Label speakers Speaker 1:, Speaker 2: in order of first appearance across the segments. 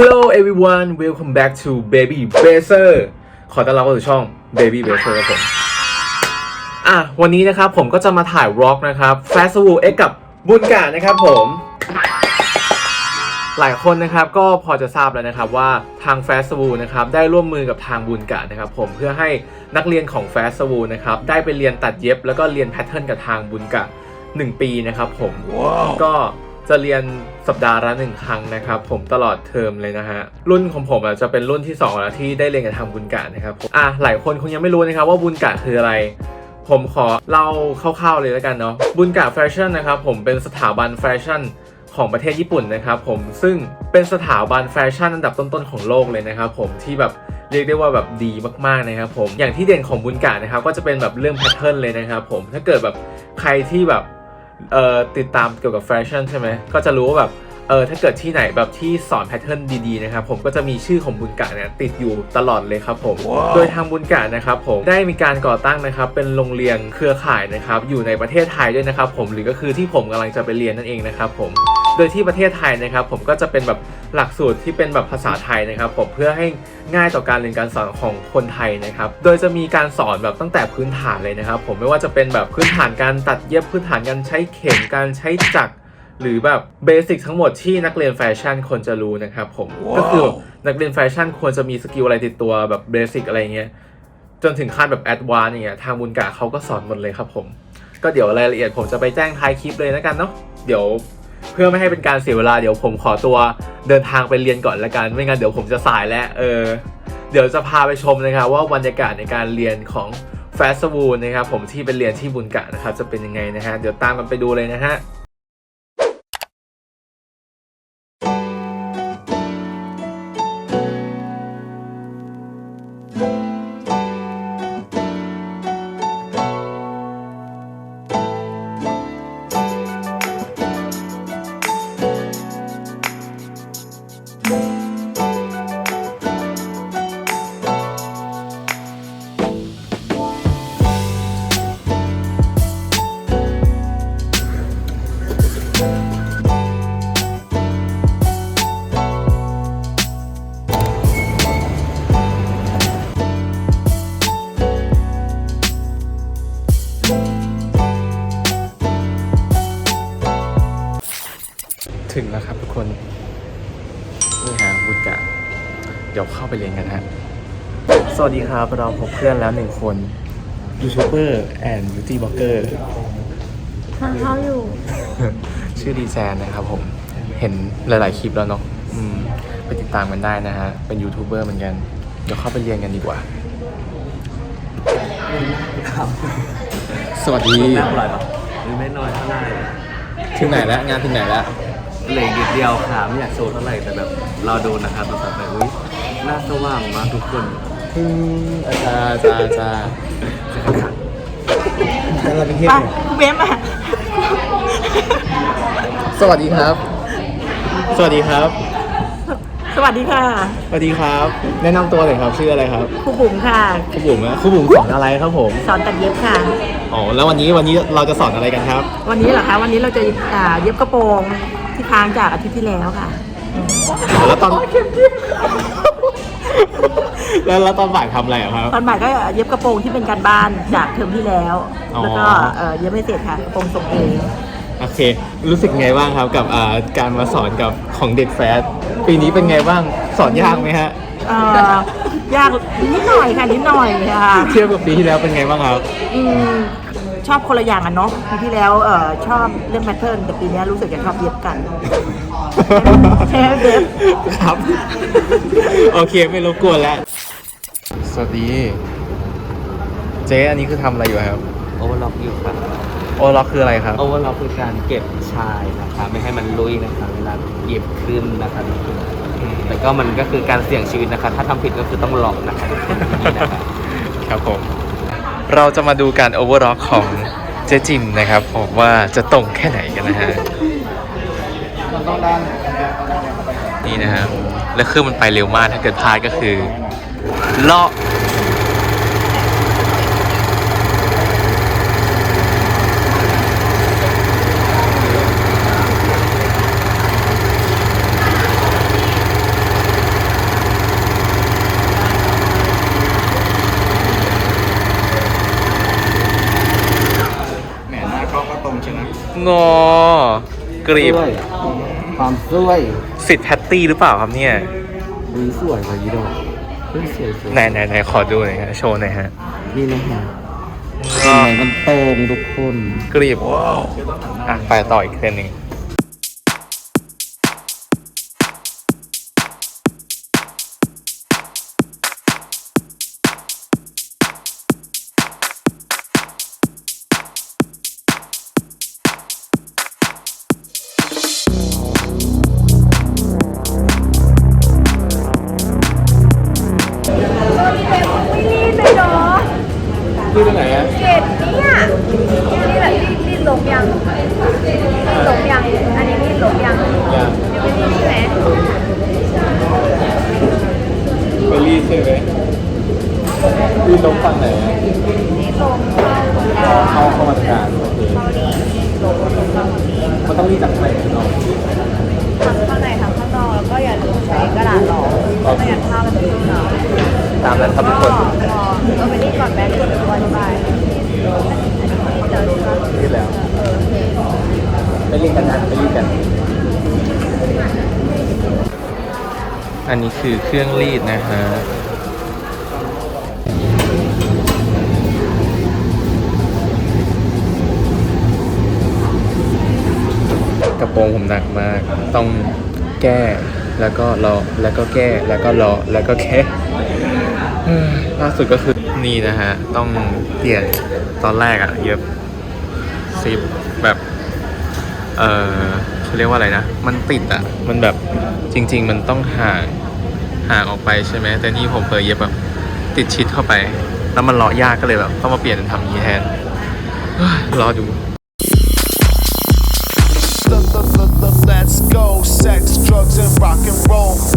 Speaker 1: Hello everyone welcome back to Baby Baser ขอต้อนรับเข้าสู่ช่อง Baby Baser ครับผม อะ วันนี้นะครับผมก็จะมาถ่ายวอล์กนะครับ Fast w o X กับบุญกานะครับผม หลายคนนะครับก็พอจะทราบแล้วนะครับว่าทาง f a s t w o นะครับได้ร่วมมือกับทางบุญกะนะครับผมเพื่อให้นักเรียนของ f a s t w o นะครับได้ไปเรียนตัดเย็บแล้วก็เรียนแพทเทิร์นกับทางบุญกะ1ปีนะครับผม ก็ จะเรียนสัปดาห์ละหนึ่งครั้งนะครับ ผมตลอดเทอมเลยนะฮะ รุ่นของผมอะจะเป็นรุ่นที่2แล้วที่ได้เรียนกับทางบุญกะนะครับผมอะหลายคนคงยังไม่รู้นะครับว่าบุญกะคืออะไร ผมขอเล่าคร่าวๆเลยแล้วกันเนาะบุญกะแฟชั่นนะครับผมเป็นสถาบันแฟชั่นของประเทศญี่ปุ่นนะครับผมซึ่งเป็นสถาบันแฟชั่นอันดับต้นๆของโลกเลยนะครับผมที่แบบเรียกได้ว่าแบบดีมากๆนะครับผมอย่างที่เด่นของบุญกะนะครับก็จะเป็นแบบเรื่องแพทเทิร์นเลยนะครับผมถ้าเกิดแบบใครที่แบบ เอ่อติดตามเกี่ยวกับแฟชั่นใช่ไหมก็จะรู้ว่าแบบเออถ้าเกิดที่ไหนแบบที่สอนแพทเทิร์นดีๆนะครับผมก็จะมีชื่อของบุญกะเนี่ยติดอยู่ตลอดเลยครับผมโดยทางบุญกะนะครับผมได้มีการก่อตั้งนะครับเป็นโรงเรียนเครือข่ายนะครับอยู่ในประเทศไทยด้วยนะครับผมหรือก็คือที่ผมกำลังจะไปเรียนนั่นเองนะครับผม โดยที่ประเทศไทยนะครับ ผมก็จะเป็นแบบหลักสูตรที่เป็นแบบภาษาไทยนะครับ ผมเพื่อให้ง่ายต่อการเรียนการสอนของคนไทยนะครับ โดยจะมีการสอนแบบตั้งแต่พื้นฐานเลยนะครับ ผมไม่ว่าจะเป็นแบบพื้นฐานการตัดเย็บพื้นฐานการใช้เข็มการใช้จักรหรือแบบเบสิกทั้งหมดที่นักเรียนแฟชั่นควรจะรู้นะครับผมก็คือนักเรียนแฟชั่นควรจะมีสกิลอะไรติดตัวแบบเบสิกอะไรเงี้ยจนถึงขั้นแบบแอดวานซ์อย่างเงี้ยทางบุญกะเขาก็สอนหมดเลยครับผม ก็เดี๋ยวรายละเอียดผมจะไปแจ้งท้ายคลิปเลยแล้วกันเนาะเดี๋ยว เพื่อไม่ให้เป็นการเสียเวลาเดี๋ยวผมขอตัวเดินทางไปเรียนก่อนละกัน ไม่งั้นเดี๋ยวผมจะสายแล้วเออ เดี๋ยวจะพาไปชมนะครับว่าบรรยากาศในการเรียนของแฟสบูนะครับผมที่ไปเรียนที่บุญกะนะครับจะเป็นยังไงนะฮะเดี๋ยวตามกันไปดูเลยนะฮะ ถึงแล้วครับทุกคน นี่ฮะบุญกะ เดี๋ยวเข้าไปเรียนกันฮะ สวัสดีครับเราพบเพื่อนแล้วหนึ่งคนยูทูบเบอร์แอนด์บิวตี้บล็อกเกอร์
Speaker 2: ทางเขาอยู่
Speaker 1: ชื่อดีแซนนะครับผม เห็นหลาย ๆ คลิปแล้วเนาะอืมไปติดตามกันได้นะฮะ เป็นยูทูบเบอร์เหมือนกัน เดี๋ยวเข้าไปเรียนกันดีกว่า สวัสดี
Speaker 3: ไม่อร่อยปะหรือไม่น้อยเท่าไหร่
Speaker 1: ถึงไหนแล้ว งานถึงไหนแล้ว
Speaker 3: เหลือนิดเดียวค่ะไม่อยากโชว์เท่าไหร่แต่แบบเราดูนะครับต่อไปอุ้ยหน้าสว่างมากทุกคน
Speaker 1: อืมอาจารย์อาจารย์อาจารย์เราเป็นเทพ
Speaker 2: ไปเว็บอะ
Speaker 1: สวัสดีครับ สวัสดีครับ
Speaker 2: สวัสดีค่ะ
Speaker 1: สวัสดีครับ แนะนำตัวหน่อยครับชื่ออะไรครับ
Speaker 2: ครูบุ๋มค่ะ
Speaker 1: ครูบุ๋มนะครูบุ๋มสอนอะไรครับผม
Speaker 2: สอนตัดเย็บค่ะ
Speaker 1: อ๋อแล้ววันนี้วันนี้เราจะสอนอะไรกันครับ
Speaker 2: วันนี้เหรอคะ วันนี้เราจะอ่าเย็บกระโปรง ที่ค้างจากอาทิตย์ที่แล้วค่ะ
Speaker 1: แล้วตอนแล้วแล้วตอนบ่ายทำอะไรอะครับ
Speaker 2: ตอนบ่ายก็เย็บกระโปรงที่เป็นการบ้านจากเทอมที่แล้ว
Speaker 1: อ๋อ
Speaker 2: แล้วก็เอ่อเย็บไม่เสร็จค่ะกระโปรงส่งเอง
Speaker 1: โอเค รู้สึกไงบ้างครับกับอ่าการมาสอนกับของเด็กแฟสปีนี้เป็นไงบ้างสอนยากไหมฮะ
Speaker 2: เอ่อยากนิดหน่อยค่ะนิดหน่อยค่ะ
Speaker 1: เทียบกับปีที่แล้วเป็นไงบ้างครับ
Speaker 2: อืม ชอบคนละอย่างอะเนาะปีที่แล้วเอ่อชอบเรื่องแพทเทิร์นแต่ปีนี้รู้สึกจะชอบเย็บกันใช่ไหมเบฟ
Speaker 1: ครับ โอเคไม่รบกวนแล้ว สวัสดี เจ๊อันนี้คือทำอะไรอยู่ครับ
Speaker 3: โอเวอร์ล็อกอยู่ค่ะ
Speaker 1: โอล็อกคืออะไรครับ
Speaker 3: โอเวอร์ล็อกคือการเก็บชายนะคะไม่ให้มันลุยนะคะเวลาหยิบขึ้นนะคะแต่ก็มันก็คือการเสี่ยงชีวิตนะคะถ้าทำผิดก็คือต้องล็อกนะคะทุกคนนี่นะคะ
Speaker 1: ครับผม เราจะมาดูการโอเวอร์ล็อกของเจ๊จิมนะครับผมว่าจะตรงแค่ไหนกันนะฮะนี่นะฮะแล้วเครื่องมันไปเร็วมากถ้าเกิดพลาดก็คือเลาะ งอ กรีบ
Speaker 3: สวยความสวย
Speaker 1: สิทธิ์แพตตี้หรือเปล่าครับเนี่ย
Speaker 3: ดีสวยกว่ายีโดเฮ้ยสวยสวย
Speaker 1: ไหนไหนไหนขอดูหน่อยฮะโชว์หน่อยฮะ
Speaker 3: นี่นะฮะเห็นไหมมันตรงทุกคน
Speaker 1: กรีบว้าว อะ ไปต่ออีกเส้นหนึ่ง รี
Speaker 4: ดลงยังอันนี้รีดลงยัง
Speaker 1: ยัง
Speaker 4: ยังไม่รีดใช่ไหม
Speaker 1: ไปรีดใช่ไหมรีดลงฝั่งไหนอะ
Speaker 4: รีดลงเข้าตรงกลาง
Speaker 1: เข้าเข้ามาทางโอเค
Speaker 4: เข้ารีดลงลงเข้าตรงนี้
Speaker 1: มันต้องรีดจากไหนเนาะ
Speaker 4: ทั้งข้างในทั้งข้างนอกแล้วก็อย่าลืมใช้กระดาษรองไม่งั้นผ้ามันจะชุ่มเนาะ
Speaker 1: ตามนั้นครับทุกคน
Speaker 4: ก็ก็ไปรีดก่อนแม่เดี๋ยวจะอธิบายอันนี้เดี๋ยวดีป่ะ
Speaker 1: รีดแล้ว
Speaker 4: เออโอเค
Speaker 1: ไปรีดกันนะไปรีดกัน อันนี้คือเครื่องรีดนะฮะ กระโปรงผมหนักมาก ต้องแก้ แล้วก็รอ แล้วก็แก้ แล้วก็รอ แล้วก็แค่ล่าสุดก็คือนี่นะฮะ ต้องเปลี่ยนตอนแรกอะเย็บ ซิปแบบเออเขาเรียกว่าอะไรนะ มันติดอะมันแบบจริง ๆ มันต้องห่างห่างออกไปใช่ไหมแต่นี่ผมเผยเย็บแบบติดชิดเข้าไป แล้วมันเลาะยากก็เลยแบบต้องมาเปลี่ยนทำอย่างนี้แทนรอดู
Speaker 5: Let's go, sex, drugs, and rock and roll.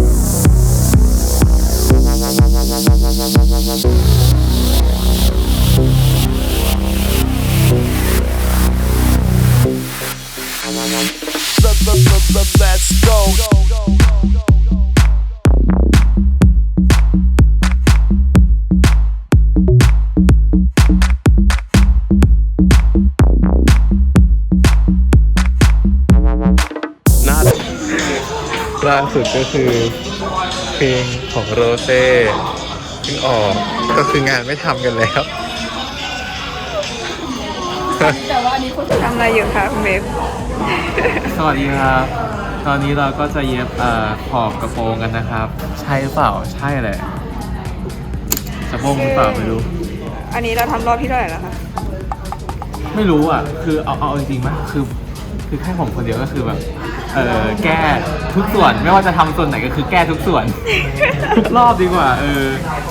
Speaker 5: Let's go.
Speaker 1: ล่าสุดก็คือเพลงของโรเซ่เพิ่งออกก็คืองานไม่ทำกันแล้ว
Speaker 4: ทำอะไรอยู่คะคุณเบฟ
Speaker 1: สวัสดีครับ ตอนนี้เราก็จะเย็บเอ่อขอบกระโปรงกันนะครับ ใช่หรือเปล่าใช่แหละสะโพกหรือเปล่าไม่รู้
Speaker 4: อันนี้เราทำรอบที่เท่าไหร่แล้วคะ
Speaker 1: ไม่รู้อะ คือเอาเอาจริงๆมั้ยคือ คือแค่ผมคนเดียวก็คือแบบ เออแก้ทุกส่วน ไม่ว่าจะทำส่วนไหนก็คือแก้ทุกส่วน ทุกรอบดีกว่า เออ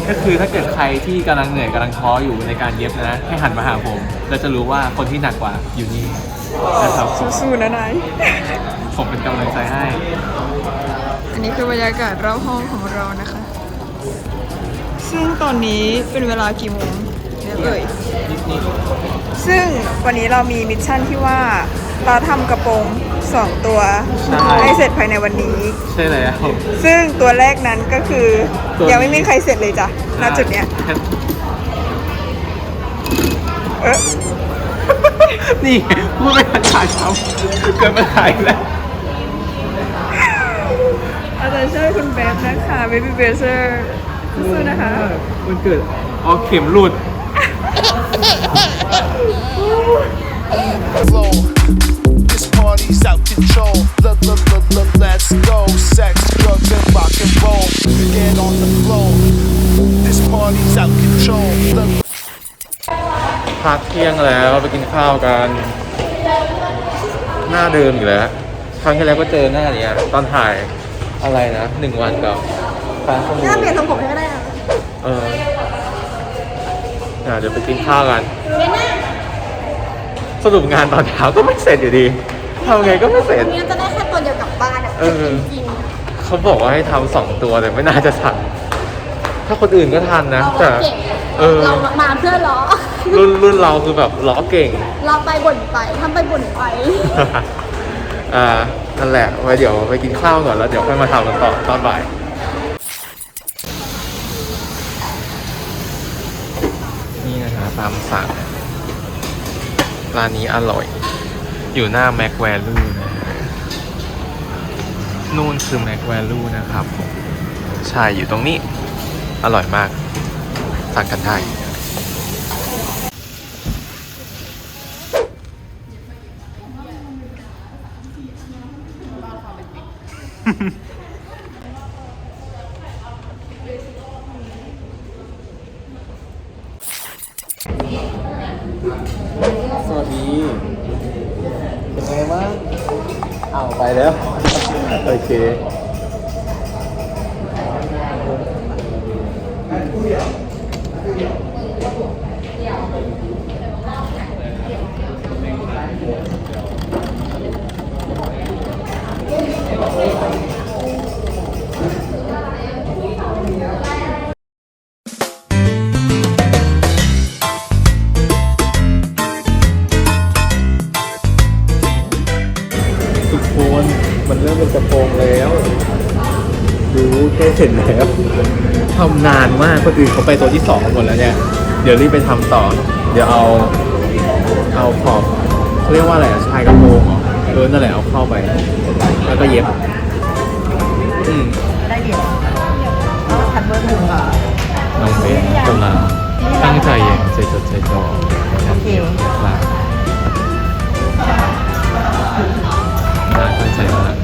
Speaker 1: ก็คือถ้าเกิดใครที่กำลังเหนื่อยกำลังท้ออยู่ในการเย็บนะ ให้หันมาหาผม เราจะรู้ว่าคนที่หนักกว่าอยู่นี่นะครับ
Speaker 4: สู้ๆนะนาย
Speaker 1: ผมเป็นกำลังใจให้
Speaker 6: อันนี้คือบรรยากาศรอบห้องของเรานะคะ ซึ่งตอนนี้เป็นเวลากี่โมงเนี่ยเอ่ย
Speaker 4: ซึ่งวันนี้เรามีมิชชั่นที่ว่าเราทำกระโปรงสองตัว
Speaker 1: ใช่
Speaker 4: ให้เสร็จภายในวันนี้
Speaker 1: ใช่แล้ว
Speaker 4: ซึ่งตัวแรกนั้นก็คือ
Speaker 1: ตัวนี้
Speaker 4: ยังไม่มีใครเสร็จเลยจ้ะณจุดเนี้ย เอ๊ะ
Speaker 1: นี่พูดไม่ทันขาดเขาเกิดปัญหาอีกแล้ว
Speaker 4: อาจารย์ช่วยคุณเบฟนะคะ Baby b a s e r สู้ๆนะคะ
Speaker 1: มันเกิดอ๋อเข็มหลุด
Speaker 5: Flow. This party's out control. Let, let, let, let, let's go. Sex, drugs, and rock and roll. Get on the floor. This party's out control. Let,
Speaker 1: พักเที่ยงแล้วไปกินข้าวกัน หน้าเดิมอยู่แล้วครั้งที่แล้วก็เจอหน้าเนี้ยตอนถ่าย อะไรนะหนึ่งวันกับฟ้าสมุทร
Speaker 4: ถ้าเปลี่ยนทรงผมให้ก็ได้นะ
Speaker 1: เอออะเดี๋ยวไปกินข้าวกัน สรุปงานตอนเช้าก็ไม่เสร็จอยู่ดีทำไงก็ไม่เสร็จ
Speaker 4: นี้จะได้แค่ตัวเดียวกลับบ้านอะ
Speaker 1: เออเขาบอกว่าให้ทำสองตัวแต่ไม่น่าจะทัน ถ้าคนอื่นก็ทันนะแต่เออ
Speaker 7: เรามาเพื่อล้อ
Speaker 1: รุ่นรุ่นเราคือแบบล้อเก่ง
Speaker 7: เราไปบ่นไปทำไปบ่นไป
Speaker 1: อ่า นั่นแหละไว้เดี๋ยวไปกินข้าวก่อนแล้วเดี๋ยวค่อยมาทำกันต่อตอนบ่ายนี่นะฮะตามสั่งร้านนี้อร่อย อยู่หน้าแม็กแวลูนะนู่นคือแม็กแวลูนะครับใช่อยู่ตรงนี้ อร่อยมากสั่งกันได้ สวัสดีเป็นไงบ้างเอาไปแล้ว โอเค คนอื่นเขาไปตัวที่สองกันหมดแล้วเนี่ย เดี๋ยวรีบไปทำต่อ เดี๋ยวเอาเอาขอบเขาเรียกว่าอะไรอะชายกระโปรงเหรอเออนั่นแหละเอาเข้าไป แล้วก็เย็บอืม
Speaker 2: ได้เดียวก็ทันเบอร์หนึ่งอะ
Speaker 1: น้องเบนกำลังตั้งใจอย่างใจจดใจจ่อในการเก็บนะครับน่าตั้งใจมาก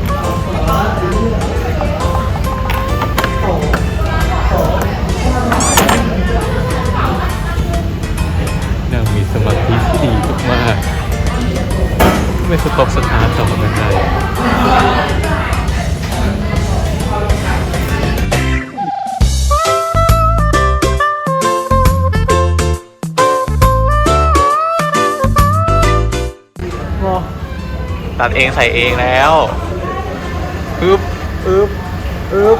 Speaker 1: ไม่สต็อกสตาร์ทต่อกันได้ตัดเองใส่เองแล้วอึ๊บอึ๊บอึ๊บ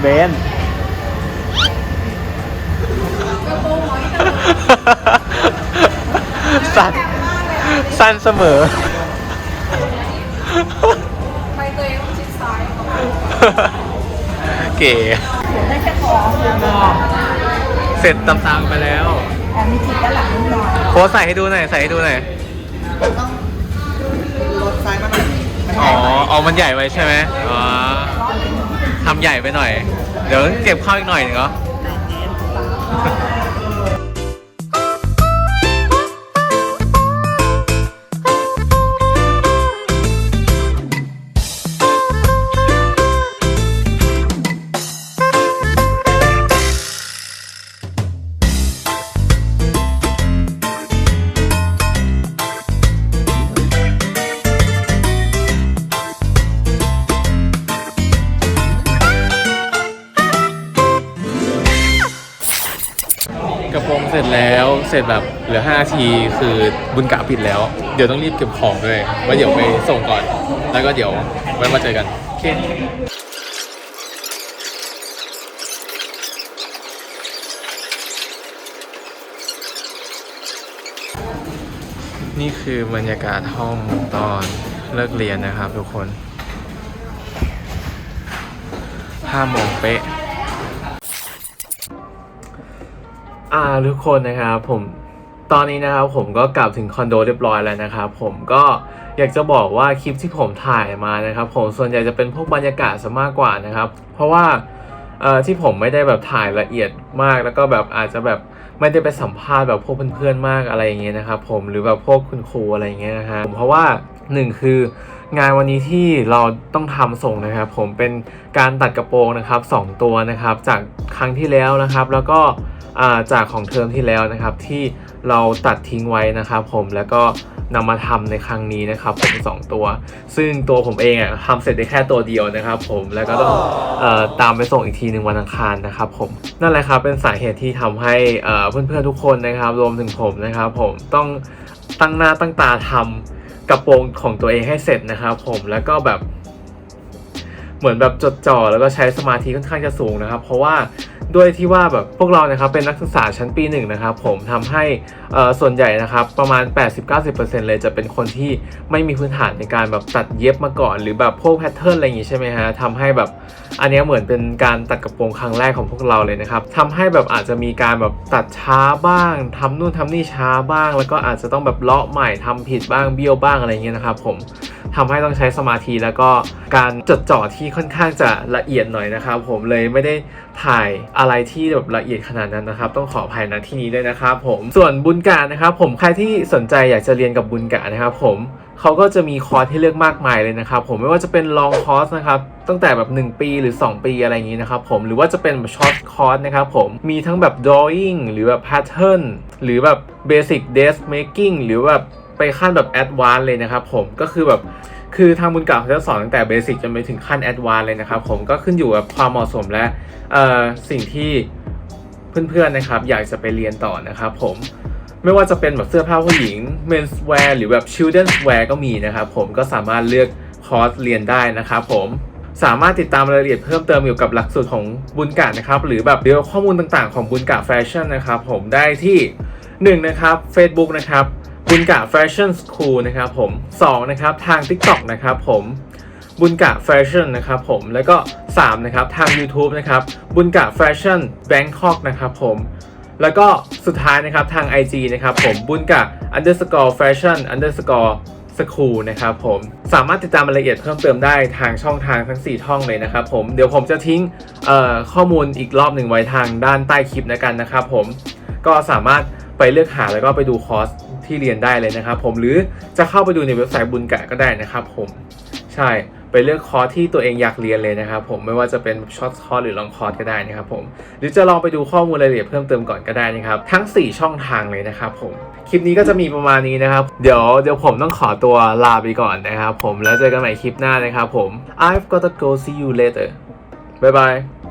Speaker 1: เบนสั้น สั้นเสมอ
Speaker 6: ไปตัวเองต้องชิดซ้าย
Speaker 1: เก๋
Speaker 2: ได้แค่ของงอ
Speaker 1: เสร็จตามๆไปแล้ว
Speaker 2: แต่มีจิตด้านหลังนิดหน่อย
Speaker 1: โพสใส่ให้ดูหน่อยใส่ให้ดูหน่อย
Speaker 2: ลดไซส์มาหน่อยมัน
Speaker 1: อ๋
Speaker 2: ให
Speaker 1: อ
Speaker 2: ญ่ไป
Speaker 1: อ๋อมันใหญ่ไปใช่ไหมอ๋อทำใหญ่ไปหน่อย เดี๋ยวเก็บเข้าอีกหน่อยหนึงเหรอ เสร็จแบบเหลือ5นาทีคือบุญกะปิดแล้ว เดี๋ยวต้องรีบเก็บของด้วยว่าเดี๋ยวไปส่งก่อน แล้วก็เดี๋ยวไว้มาเจอกันโอเคนี่คือบรรยากาศห้องตอนเลิกเรียนนะครับทุกคน5โมงเป๊ะ อ่าทุกคนนะครับผมตอนนี้นะครับผมก็กลับถึงคอนโดเรียบร้อยแล้วนะครับผมก็อยากจะบอกว่าคลิปที่ผมถ่ายมานะครับ ผมส่วนใหญ่จะเป็นพวกบรรยากาศซะมากกว่านะครับ เพราะว่าเอ่อที่ผมไม่ได้แบบถ่ายละเอียดมากแล้วก็แบบอาจจะแบบไม่ได้ไปสัมภาษณ์แบบพวกเพื่อนๆมากอะไรอย่างเงี้ยนะครับผมหรือแบบพวกคุณครูอะไรอย่างเงี้ยนะฮะเพราะว่าหนึ่งคือ งานวันนี้ที่เราต้องทำส่งนะครับ ผมเป็นการตัดกระโปรงนะครับสองตัวนะครับ จากครั้งที่แล้วนะครับ แล้วก็จากของเทอมที่แล้วนะครับ ที่เราตัดทิ้งไว้นะครับ ผมแล้วก็นำมาทำในครั้งนี้นะครับ ผมสองตัว ซึ่งตัวผมเองอะทำเสร็จได้แค่ตัวเดียวนะครับ ผมแล้วก็ต้องอตามไปส่งอีกทีหนึ่งวันอังคารนะครับ ผมนั่นแหละครับเป็นสาเหตุที่ทำให้เอ่อเพื่อนๆทุกคนนะครับ รวมถึงผมนะครับ ผมต้องตั้งหน้าตั้งตาทำ กระโปรงของตัวเองให้เสร็จนะครับผมแล้วก็แบบ เหมือนแบบจดจ่อแล้วก็ใช้สมาธิค่อนข้างจะสูงนะครับ เพราะว่า ด้วยที่ว่าแบบพวกเรานะครับเป็นนักศึกษาชั้นปีหนึ่งนะครับผมทำให้ส่วนใหญ่นะครับประมาณ 80-90%เลยจะเป็นคนที่ไม่มีพื้นฐานในการแบบตัดเย็บมาก่อน หรือแบบพวกแพทเทิร์นอะไรอย่างงี้ใช่ไหมฮะทำให้แบบอันนี้เหมือนเป็นการตัดกระโปรงครั้งแรกของพวกเราเลยนะครับทำให้แบบอาจจะมีการแบบตัดช้าบ้างทำนู่นทำนี่ช้าบ้าง แล้วก็อาจจะต้องแบบเลาะใหม่ทำผิดบ้างเบี้ยวบ้างอะไรอย่างเงี้ยนะครับผมทำให้ต้องใช้สมาธิแล้วก็การจดจ่อที่ค่อนข้างจะละเอียดหน่อยนะครับผมเลยไม่ได้ถ่ายอะไรที่แบบละเอียดขนาดนั้นนะครับ ต้องขออภัยนะที่นี้ด้วยนะครับผมส่วนบุญการนะครับผมใครที่สนใจอยากจะเรียนกับบุญการนะครับผมเขาก็จะมีคอร์สให้เลือกมากมายเลยนะครับผมไม่ว่าจะเป็นลองคอร์สนะครับตั้งแต่แบบ 1 ปีหรือ 2 ปีอะไรอย่างนี้นะครับผมหรือว่าจะเป็นแบบช็อตคอร์สนะครับผมมีทั้งแบบ drawing หรือแบบ pattern หรือแบบ basic desk making หรือแบบไปขั้นแบบ advanced เลยนะครับผมก็คือแบบ คือทางบุญกล่าเขาจะสอนตั้งแต่เบสิกจนไปถึงขั้นแอดวานเลยนะครับ ผมก็ขึ้นอยู่กับความเหมาะสมและสิ่งที่เพื่อนๆนะครับ อยากจะไปเรียนต่อนะครับผมไม่ว่าจะเป็นแบบเสื้อผ้าผู้หญิง menswear หรือแบบ children's wear ก็มีนะครับผมก็สามารถเลือกคอร์สเรียนได้นะครับผมสามารถติดตามรายละเอียดเพิ่มเติมเกี่ยวกับหลักสูตรของบุญกะนะครับ หรือแบบเรียข้อมูลต่างๆของบุญกะแฟชั่นนะครับผมได้ที่1นะครับ Facebook นะครับ บุญกะแฟชั่นสคูลนะครับผม2นะครับทาง TikTok นะครับผมบุญกะแฟชั่นนะครับผมแล้วก็3นะครับทาง YouTube นะครับบุญกะแฟชั่นแบงคอกนะครับผมแล้วก็สุดท้ายนะครับทาง IG นะครับผมบุญกะ underscore fashion underscore school นะครับผมสามารถติดตามรายละเอียดเพิ่มเติมได้ทางช่องทางทั้ง 4 ช่องเลยนะครับผมเดี๋ยวผมจะทิ้งข้อมูลอีกรอบหนึ่งไว้ทางด้านใต้คลิปนะกันนะครับผมก็สามารถไปเลือกหาแล้วก็ไปดูคอร์ส ที่เรียนได้เลยนะครับผมหรือจะเข้าไปดูในเว็บไซต์บุญกะก็ได้นะครับผมใช่ไปเลือกคอร์สที่ตัวเองอยากเรียนเลยนะครับผมไม่ว่าจะเป็นช็อตคอร์สหรือลองคอร์สก็ได้นะครับผมหรือจะลองไปดูข้อมูลรายละเอียดเพิ่มเติมก่อนก็ได้นะครับทั้ง 4 ช่องทางเลยนะครับผมคลิปนี้ก็จะมีประมาณนี้นะครับ เดี๋ยวเดี๋ยวผมต้องขอตัวลาไปก่อนนะครับผมแล้วเจอกันใหม่คลิปหน้านะครับผม I've gotta go see you later bye bye